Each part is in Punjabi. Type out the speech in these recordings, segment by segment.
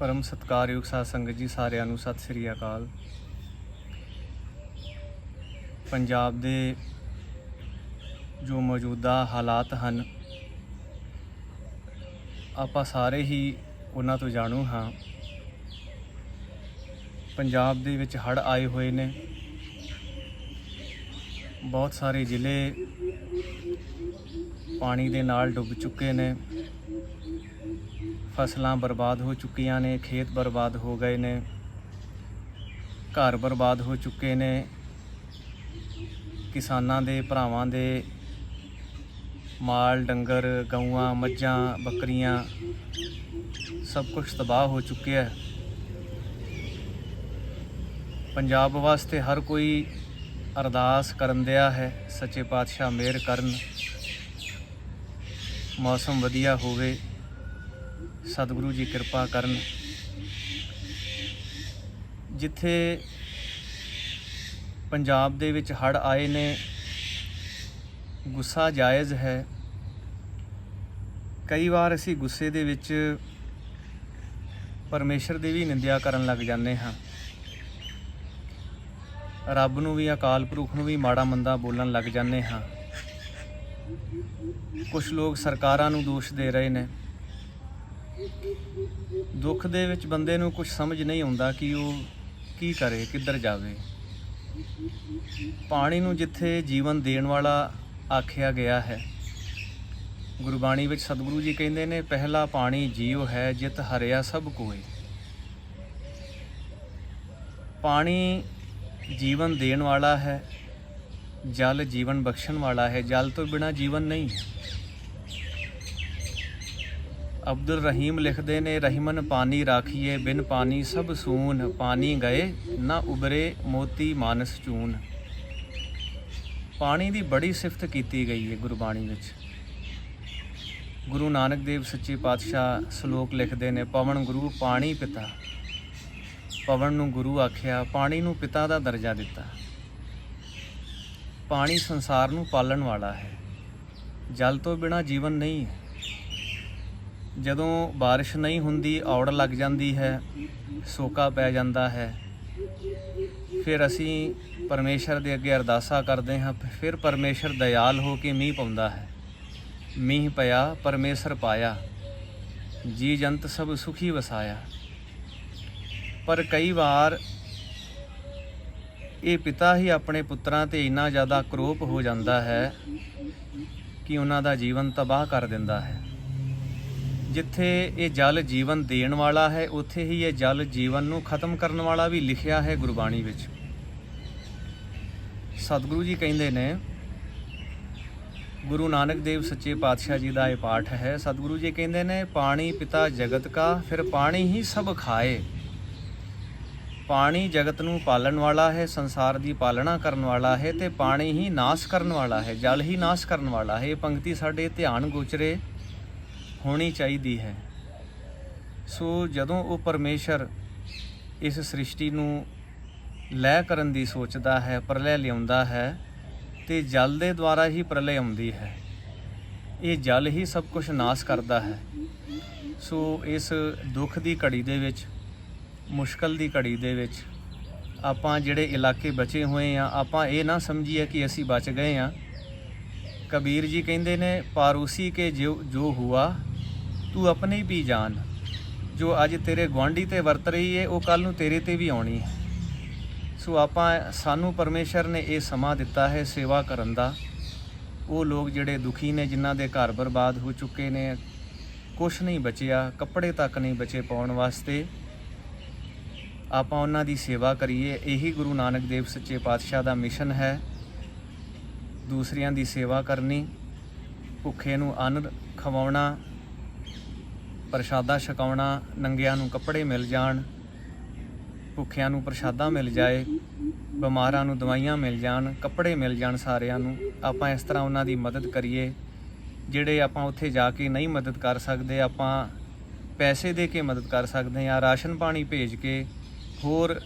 ਪਰਮ ਸਤਿਕਾਰਯੋਗ ਸਾਧ ਸੰਗਤ ਜੀ ਸਾਰਿਆਂ ਨੂੰ ਸਤਿ ਸ੍ਰੀ ਅਕਾਲ। ਪੰਜਾਬ ਦੇ ਜੋ ਮੌਜੂਦਾ ਹਾਲਾਤ ਹਨ, ਆਪਾਂ ਸਾਰੇ ਹੀ ਉਹਨਾਂ ਤੋਂ ਜਾਣੂ ਹਾਂ। ਪੰਜਾਬ ਦੇ ਵਿੱਚ ਹੜ੍ਹ ਆਏ ਹੋਏ ਨੇ। ਬਹੁਤ ਸਾਰੇ ਜ਼ਿਲ੍ਹੇ ਪਾਣੀ ਦੇ ਨਾਲ ਡੁੱਬ ਚੁੱਕੇ ਨੇ। ਫਸਲਾਂ ਬਰਬਾਦ ਹੋ ਚੁੱਕੀਆਂ ਨੇ, ਖੇਤ ਬਰਬਾਦ ਹੋ ਗਏ ਨੇ, ਘਰ ਬਰਬਾਦ ਹੋ ਚੁੱਕੇ ਨੇ, ਕਿਸਾਨਾਂ ਦੇ, ਭਰਾਵਾਂ ਦੇ ਮਾਲ, ਡੰਗਰ, ਗਊਆਂ, ਮੱਝਾਂ, ਬੱਕਰੀਆਂ, ਸਭ ਕੁਝ ਤਬਾਹ ਹੋ ਚੁੱਕਿਆ ਹੈ। ਪੰਜਾਬ ਵਾਸਤੇ ਹਰ ਕੋਈ ਅਰਦਾਸ ਕਰਨ ਦਿਆ ਹੈ, ਸੱਚੇ ਪਾਤਸ਼ਾਹ ਮਿਹਰ ਕਰਨ। ਮੌਸਮ ਵਧੀਆ ਹੋਵੇ। ਸਤਿਗੁਰੂ ਜੀ ਕਿਰਪਾ ਕਰਨ। ਜਿੱਥੇ ਪੰਜਾਬ ਦੇ ਵਿੱਚ ਹੜ੍ਹ ਆਏ ਨੇ, ਗੁੱਸਾ ਜਾਇਜ਼ ਹੈ। ਕਈ ਵਾਰ ਅਸੀਂ ਗੁੱਸੇ ਦੇ ਵਿੱਚ ਪਰਮੇਸ਼ਰ ਦੀ ਵੀ ਨਿੰਦਿਆ ਕਰਨ ਲੱਗ ਜਾਂਦੇ ਹਾਂ। ਰੱਬ ਨੂੰ ਵੀ ਅਕਾਲ ਪੁਰਖ ਨੂੰ ਵੀ ਮਾੜਾ ਮੰਦਾ ਬੋਲਣ ਲੱਗ ਜਾਂਦੇ ਹਾਂ। ਕੁਝ ਲੋਕ ਸਰਕਾਰਾਂ ਨੂੰ ਦੋਸ਼ ਦੇ ਰਹੇ ਨੇ। ਦੁੱਖ ਦੇ ਵਿੱਚ ਬੰਦੇ ਨੂੰ ਕੁਝ ਸਮਝ ਨਹੀਂ ਆਉਂਦਾ ਕਿ ਉਹ ਕੀ ਕਰੇ, ਕਿੱਧਰ ਜਾਵੇ। ਪਾਣੀ ਨੂੰ ਜਿੱਥੇ ਜੀਵਨ ਦੇਣ ਵਾਲਾ ਆਖਿਆ ਗਿਆ ਹੈ, ਗੁਰਬਾਣੀ ਵਿੱਚ ਸਤਿਗੁਰੂ ਜੀ ਕਹਿੰਦੇ ਨੇ, ਪਹਿਲਾ ਪਾਣੀ ਜੀਵ ਹੈ, ਜਿਤ ਹਰਿਆ ਸਭ ਕੋਏ। ਪਾਣੀ ਜੀਵਨ ਦੇਣ ਵਾਲਾ ਹੈ, ਜਲ ਜੀਵਨ ਬਖਸ਼ਣ ਵਾਲਾ ਹੈ, ਜਲ ਤੋਂ ਬਿਨਾ ਜੀਵਨ ਨਹੀਂ ਹੈ। ਅਬਦੁਲ ਰਹੀਮ ਲਿਖਦੇ ਨੇ, ਰਹਿਮਨ ਪਾਣੀ ਰਾਖੀਏ, ਬਿਨ ਪਾਣੀ ਸਭ ਸੂਨ, ਪਾਣੀ ਗਏ, ਨਾ ਉਬਰੇ ਮੋਤੀ ਮਾਨਸ ਚੂਨ। ਪਾਣੀ ਦੀ ਬੜੀ ਸਿਫਤ ਕੀਤੀ ਗਈ ਹੈ ਗੁਰਬਾਣੀ ਵਿੱਚ। ਗੁਰੂ ਨਾਨਕ ਦੇਵ ਸੱਚੇ ਪਾਤਸ਼ਾਹ ਸ਼ਲੋਕ ਲਿਖਦੇ ਨੇ, ਪਵਨ ਗੁਰੂ ਪਾਣੀ ਪਿਤਾ। ਪਵਨ ਨੂੰ ਗੁਰੂ ਆਖਿਆ, ਪਾਣੀ ਨੂੰ ਪਿਤਾ ਦਾ ਦਰਜਾ ਦਿੱਤਾ। ਪਾਣੀ ਸੰਸਾਰ ਨੂੰ ਪਾਲਣ ਵਾਲਾ ਹੈ। ਜਲ ਤੋਂ ਬਿਨਾ ਜੀਵਨ ਨਹੀਂ ਹੈ। ਜਦੋਂ ਬਾਰਿਸ਼ ਨਹੀਂ ਹੁੰਦੀ, ਔੜ ਲੱਗ ਜਾਂਦੀ ਹੈ, ਸੋਕਾ ਪੈ ਜਾਂਦਾ ਹੈ। ਫਿਰ ਅਸੀਂ ਪਰਮੇਸ਼ਰ ਦੇ ਅੱਗੇ ਅਰਦਾਸਾ ਕਰਦੇ ਹਾਂ, ਫਿਰ ਪਰਮੇਸ਼ਰ ਦਇਆਲ ਹੋ ਕੇ ਮੀਂਹ ਪਾਉਂਦਾ ਹੈ। ਮੀਂਹ ਪਿਆ, ਪਰਮੇਸ਼ਰ ਪਾਇਆ। ਜੀ ਜੰਤ ਸਭ ਸੁਖੀ ਵਸਾਇਆ। ਪਰ ਕਈ ਵਾਰ ਇਹ ਪਿਤਾ ਹੀ ਆਪਣੇ ਪੁੱਤਰਾਂ ਤੇ ਇੰਨਾ ਜ਼ਿਆਦਾ ਕਰੋਪ ਹੋ ਜਾਂਦਾ ਹੈ ਕਿ ਉਹਨਾਂ ਦਾ ਜੀਵਨ ਤਬਾਹ ਕਰ ਦਿੰਦਾ ਹੈ। ਜਿੱਥੇ ਇਹ ਜਲ ਜੀਵਨ ਦੇਣ ਵਾਲਾ ਹੈ, ਉੱਥੇ ਹੀ ਇਹ ਜਲ ਜੀਵਨ ਨੂੰ ਖਤਮ ਕਰਨ ਵਾਲਾ ਵੀ ਲਿਖਿਆ ਹੈ ਗੁਰਬਾਣੀ ਵਿੱਚ। ਸਤਿਗੁਰੂ ਜੀ ਕਹਿੰਦੇ ਨੇ, ਗੁਰੂ ਨਾਨਕ ਦੇਵ ਸੱਚੇ ਪਾਤਸ਼ਾਹ ਜੀ ਦਾ ਇਹ ਪਾਠ ਹੈ। ਸਤਿਗੁਰੂ ਜੀ ਕਹਿੰਦੇ ਨੇ, ਪਾਣੀ ਪਿਤਾ ਜਗਤ ਕਾ, ਫਿਰ ਪਾਣੀ ਹੀ ਸਭ ਖਾਏ। ਪਾਣੀ ਜਗਤ ਨੂੰ ਪਾਲਣ ਵਾਲਾ ਹੈ, ਸੰਸਾਰ ਦੀ ਪਾਲਣਾ ਕਰਨ ਵਾਲਾ ਹੈ ਤੇ ਪਾਣੀ ਹੀ ਨਾਸ਼ ਕਰਨ ਵਾਲਾ ਹੈ, ਜਲ ਹੀ ਨਾਸ਼ ਕਰਨ ਵਾਲਾ ਹੈ। ਇਹ ਪੰਕਤੀ ਸਾਡੇ ਧਿਆਨ ਗੋਚਰੇ। ਹੋਣੀ ਚਾਹੀਦੀ ਹੈ। ਸੋ ਜਦੋਂ ਉਹ ਪਰਮੇਸ਼ਰ ਇਸ ਸ੍ਰਿਸ਼ਟੀ ਨੂੰ ਲੈ ਕਰਨ ਦੀ ਸੋਚਦਾ ਹੈ, ਪ੍ਰਲੈ ਲਿਆਉਂਦਾ ਹੈ, ਤੇ ਜਲ ਦੇ ਦੁਆਰਾ ਹੀ ਪ੍ਰਲੈ ਆਉਂਦੀ ਹੈ। ਇਹ ਜਲ ਹੀ ਸਭ ਕੁਝ ਨਾਸ਼ ਕਰਦਾ ਹੈ। ਸੋ ਇਸ ਦੁੱਖ ਦੀ ਘੜੀ ਦੇ ਵਿੱਚ, ਮੁਸ਼ਕਲ ਦੀ ਘੜੀ ਦੇ ਵਿੱਚ ਆਪਾਂ ਜਿਹੜੇ ਇਲਾਕੇ ਬਚੇ ਹੋਏ ਆ, ਆਪਾਂ ਇਹ ਨਾ ਸਮਝੀਏ ਕਿ ਅਸੀਂ ਬਚ ਗਏ ਆ। ਕਬੀਰ ਜੀ ਕਹਿੰਦੇ ਨੇ, ਪਾਰੂਸੀ ਕੇ ਜੋ ਜੋ ਹੁਆ ਤੂੰ ਆਪਣੇ ਹੀ ਪੀ ਜਾਣ ਜੋ ਅੱਜ ਤੇਰੇ ਗੁਆਂਢੀ ਤੇ ਵਰਤ ਰਹੀ ਏ, ਉਹ ਕੱਲ ਨੂੰ ਤੇਰੇ ਤੇ ਵੀ ਆਉਣੀ ਹੈ ਸੋ ਆਪਾਂ, ਸਾਨੂੰ ਪਰਮੇਸ਼ਰ ਨੇ ਇਹ ਸਮਾਂ ਦਿੱਤਾ ਹੈ ਸੇਵਾ ਕਰਨ ਦਾ। ਉਹ ਲੋਕ ਜਿਹੜੇ ਦੁਖੀ ਨੇ, ਜਿਨ੍ਹਾਂ ਦੇ ਘਰ ਬਰਬਾਦ ਹੋ ਚੁੱਕੇ ਨੇ, ਕੁਛ ਨਹੀਂ ਬਚਿਆ, ਕੱਪੜੇ ਤੱਕ ਨਹੀਂ ਬਚੇ ਪਾਉਣ ਵਾਸਤੇ। ਆਪਾਂ ਉਹਨਾਂ ਦੀ ਸੇਵਾ ਕਰੀਏ। ਇਹੀ ਗੁਰੂ ਨਾਨਕ ਦੇਵ ਸੱਚੇ ਪਾਤਸ਼ਾਹ ਦਾ ਮਿਸ਼ਨ ਹੈ। ਦੂਸਰਿਆਂ ਦੀ ਸੇਵਾ ਕਰਨੀ, ਭੁੱਖੇ ਨੂੰ ਅੰਨ ਖਵਾਉਣਾ ਪ੍ਰਸ਼ਾਦਾ ਛਕਾਉਣਾ, ਨੰਗਿਆਂ ਨੂੰ ਕੱਪੜੇ ਮਿਲ ਜਾਣ, ਭੁੱਖਿਆਂ ਨੂੰ ਪ੍ਰਸ਼ਾਦਾ ਮਿਲ ਜਾਏ, ਬਿਮਾਰਾਂ ਨੂੰ ਦਵਾਈਆਂ ਮਿਲ ਜਾਣ, ਕੱਪੜੇ ਮਿਲ ਜਾਣ ਸਾਰਿਆਂ ਨੂੰ, ਆਪਾਂ ਇਸ ਤਰ੍ਹਾਂ ਉਹਨਾਂ ਦੀ ਮਦਦ ਕਰੀਏ, ਜਿਹੜੇ ਆਪਾਂ ਉੱਥੇ ਜਾ ਕੇ ਨਹੀਂ ਮਦਦ ਕਰ ਸਕਦੇ, ਆਪਾਂ ਪੈਸੇ ਦੇ ਕੇ ਮਦਦ ਕਰ ਸਕਦੇ ਹਾਂ, ਰਾਸ਼ਨ ਪਾਣੀ ਭੇਜ ਕੇ, ਹੋਰ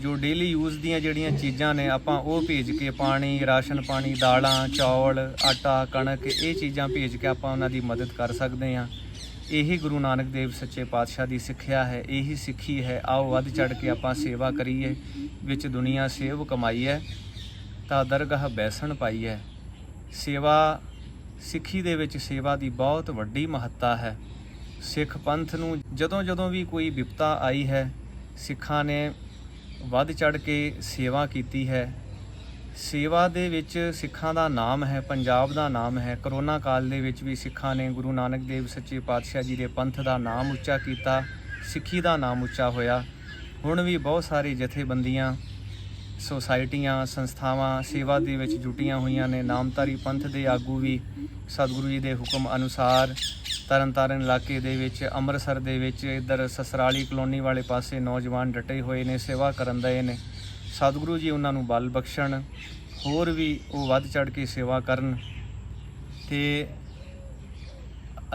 ਜੋ ਡੇਲੀ ਯੂਜ਼ ਦੀਆਂ ਜਿਹੜੀਆਂ ਚੀਜ਼ਾਂ ਨੇ, ਆਪਾਂ ਉਹ ਭੇਜ ਕੇ ਪਾਣੀ, ਰਾਸ਼ਨ ਪਾਣੀ, ਦਾਲਾਂ, ਚੌਲ, ਆਟਾ, ਕਣਕ, ਇਹ ਚੀਜ਼ਾਂ ਭੇਜ ਕੇ ਆਪਾਂ ਉਹਨਾਂ ਦੀ ਮਦਦ ਕਰ ਸਕਦੇ ਹਾਂ। ਇਹੀ ਗੁਰੂ ਨਾਨਕ ਦੇਵ ਸੱਚੇ ਪਾਤਸ਼ਾਹ ਦੀ ਸਿੱਖਿਆ ਹੈ, ਇਹੀ ਸਿੱਖੀ ਹੈ, ਆਓ ਵੱਧ ਚੜ ਕੇ ਆਪਾਂ ਸੇਵਾ ਕਰੀਏ, ਵਿੱਚ ਦੁਨੀਆ ਸੇਵ ਕਮਾਈਐ, ਤਾਂ ਦਰਗਾਹ ਬੈਸਣ ਪਾਈਐ। ਸੇਵਾ, ਸਿੱਖੀ ਦੇ ਵਿੱਚ ਸੇਵਾ ਦੀ ਬਹੁਤ ਵੱਡੀ ਮਹੱਤਤਾ ਹੈ। ਸਿੱਖ ਪੰਥ ਨੂੰ ਜਦੋਂ ਜਦੋਂ ਵੀ ਕੋਈ ਵਿਪਤਾ ਆਈ ਹੈ, ਸਿੱਖਾਂ ਨੇ ਵੱਧ ਚੜ ਕੇ ਸੇਵਾ ਕੀਤੀ ਹੈ। ਸੇਵਾ ਦੇ ਵਿੱਚ ਸਿੱਖਾਂ ਦਾ ਨਾਮ ਹੈ, ਪੰਜਾਬ ਦਾ ਨਾਮ ਹੈ। ਕਰੋਨਾ ਕਾਲ ਦੇ ਵਿੱਚ ਵੀ ਸਿੱਖਾਂ ਨੇ ਗੁਰੂ ਨਾਨਕ ਦੇਵ ਸੱਚੇ ਪਾਤਸ਼ਾਹ ਜੀ ਦੇ ਪੰਥ ਦਾ ਨਾਮ ਉੱਚਾ ਕੀਤਾ, ਸਿੱਖੀ ਦਾ ਨਾਮ ਉੱਚਾ ਹੋਇਆ। ਹੁਣ ਵੀ ਬਹੁਤ ਸਾਰੇ ਜਥੇਬੰਦੀਆਂ, ਸੁਸਾਇਟੀਆਂ, ਸੰਸਥਾਵਾਂ ਸੇਵਾ ਦੇ ਵਿੱਚ ਜੁਟੀਆਂ ਹੋਈਆਂ ਨੇ। ਨਾਮਧਾਰੀ ਪੰਥ ਦੇ ਆਗੂ ਵੀ ਸਤਿਗੁਰੂ ਜੀ ਦੇ ਹੁਕਮ ਅਨੁਸਾਰ ਤਰਨਤਾਰਨ ਇਲਾਕੇ ਦੇ ਵਿੱਚ, ਅੰਮ੍ਰਿਤਸਰ ਦੇ ਵਿੱਚ ਇੱਧਰ ਸਸਰਾਲੀ ਕਲੋਨੀ ਵਾਲੇ ਪਾਸੇ ਨੌਜਵਾਨ ਡਟੇ ਹੋਏ ਨੇ, ਸੇਵਾ ਕਰਨ ਦੇ ਨੇ। ਸਤਿਗੁਰੂ ਜੀ ਉਹਨਾਂ ਨੂੰ ਬਲ ਬਖਸ਼ਣ, ਹੋਰ ਵੀ ਉਹ ਵੱਧ ਚੜ ਕੇ ਸੇਵਾ ਕਰਨ ਤੇ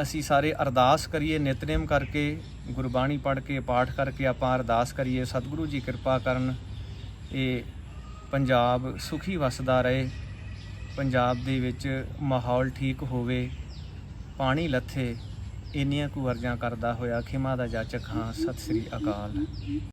ਅਸੀਂ ਸਾਰੇ ਅਰਦਾਸ ਕਰੀਏ, ਨਿਤਨੇਮ ਕਰਕੇ, ਗੁਰਬਾਣੀ ਪੜ੍ਹ ਕੇ, ਪਾਠ ਕਰਕੇ ਆਪਾਂ ਅਰਦਾਸ ਕਰੀਏ, ਸਤਿਗੁਰੂ ਜੀ ਕਿਰਪਾ ਕਰਨ ਇਹ ਪੰਜਾਬ ਸੁਖੀ ਵਸਦਾ ਰਹੇ, ਪੰਜਾਬ ਦੇ ਵਿੱਚ ਮਾਹੌਲ ਠੀਕ ਹੋਵੇ, ਪਾਣੀ ਲੱਥੇ, ਇੰਨੀਆਂ ਕੁ ਵਰਜਾਂ ਕਰਦਾ ਹੋਇਆ ਖਿਮਾ ਦਾ ਜਾਚਕ ਹਾਂ, ਸਤਿ ਸ੍ਰੀ ਅਕਾਲ।